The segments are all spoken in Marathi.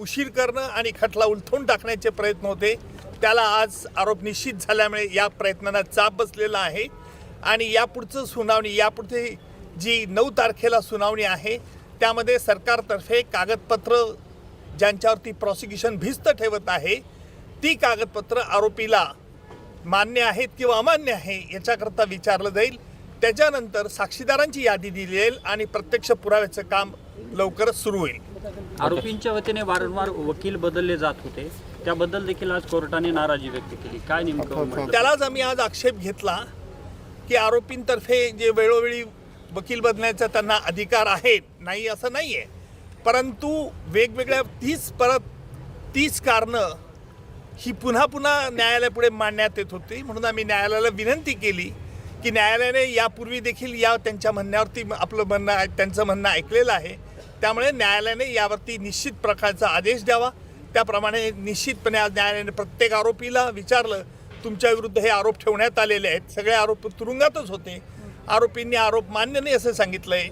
उशीर करणं आणि खटला उलथून टाकण्याचे प्रयत्न होते. त्याला आज आरोप निश्चित झाल्यामुळे या प्रयत्नांना चाप बसलेला आहे. आणि यापुढचं सुनावणी यापुढे जी नऊ तारखेला सुनावणी आहे त्यामध्ये सरकारतर्फे कागदपत्र ज्यांच्यावरती प्रॉसिक्युशन भिस्त ठेवत आहे ती कागदपत्र आरोपीला मान्य आहेत किंवा अमान्य आहे याच्याकरता विचारलं जाईल. त्याच्यानंतर साक्षीदारांची यादी दिली जाईल आणि प्रत्यक्ष पुराव्याचं काम लवकरच सुरू होईल. आरोपींच्या वतीने वारंवार वकील बदलले जात होते. त्याबद्दल देखील आज कोर्टाने नाराजी व्यक्त केली. काय नेमकं म्हटलं? त्यालाच आम्ही आज आक्षेप घेतला की आरोपींतर्फे जे वेळोवेळी वकील बदलण्याचा त्यांना अधिकार आहे नाही असं नाही आहे परंतु वेगवेगळ्या तीच परत तीच कारणं ही पुन्हा पुन्हा न्यायालयापुढे मांडण्यात येत होती. म्हणून आम्ही न्यायालयाला विनंती केली की न्यायालयाने यापूर्वी देखील या त्यांच्या म्हणण्यावरती आपलं म्हणणं त्यांचं म्हणणं ऐकलेलं आहे. त्यामुळे न्यायालयाने यावरती निश्चित प्रकारचा आदेश द्यावा. त्याप्रमाणे निश्चितपणे आज न्यायालयाने प्रत्येक आरोपीला विचारलं तुमच्या विरुद्ध हे आरोप ठेवण्यात आलेले आहेत. सगळे आरोप तुरुंगातच होते. आरोपींनी आरोप मान्य नाही असं सांगितलं आहे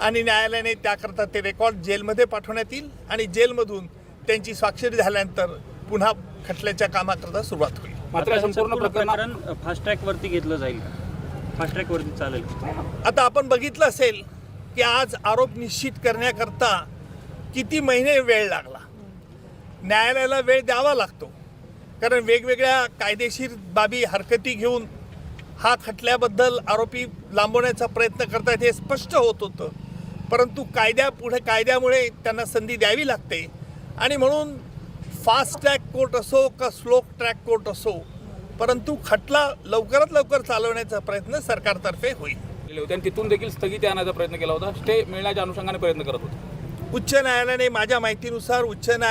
आणि न्यायालयाने त्याकरता ते रेकॉर्ड जेलमध्ये पाठवण्यात येईल आणि जेलमधून त्यांची स्वाक्षरी झाल्यानंतर पुन्हा खटल्याच्या कामाकरता सुरुवात होईल. मात्र संपूर्ण प्रकरण फास्ट ट्रॅक वरती घेतलं जाईल फास्ट ट्रॅक वरती चालेल? आता आपण बघितलं असेल की आज आरोप निश्चित करण्याकरता किती महिने वेळ लागला? न्यायालयाला वेळ द्यावा लागतो. कारण वेगवेगळ्या कायदेशीर बाबी हरकती घेऊन हा खटल्याबद्दल आरोपी लांबवण्याचा प्रयत्न करतायत हे स्पष्ट होत होतं. परंतु कायद्या पुढे कायद्यामुळे त्यांना संधी द्यावी लागते. आणि म्हणून फास्ट ट्रॅक कोर्ट असो का स्लो ट्रॅक कोर्ट असो परंतु खटला लवकरात लवकर चालवण्याचा प्रयत्न सरकारतर्फे होईल. केले होते आणि तिथून देखील स्थगिती आणायचा प्रयत्न केला होता. स्टे मिळण्याच्या अनुषंगाने प्रयत्न करत होते. उच्च न्यायालयाने माझ्या माहितीनुसार उच्च न्यायालय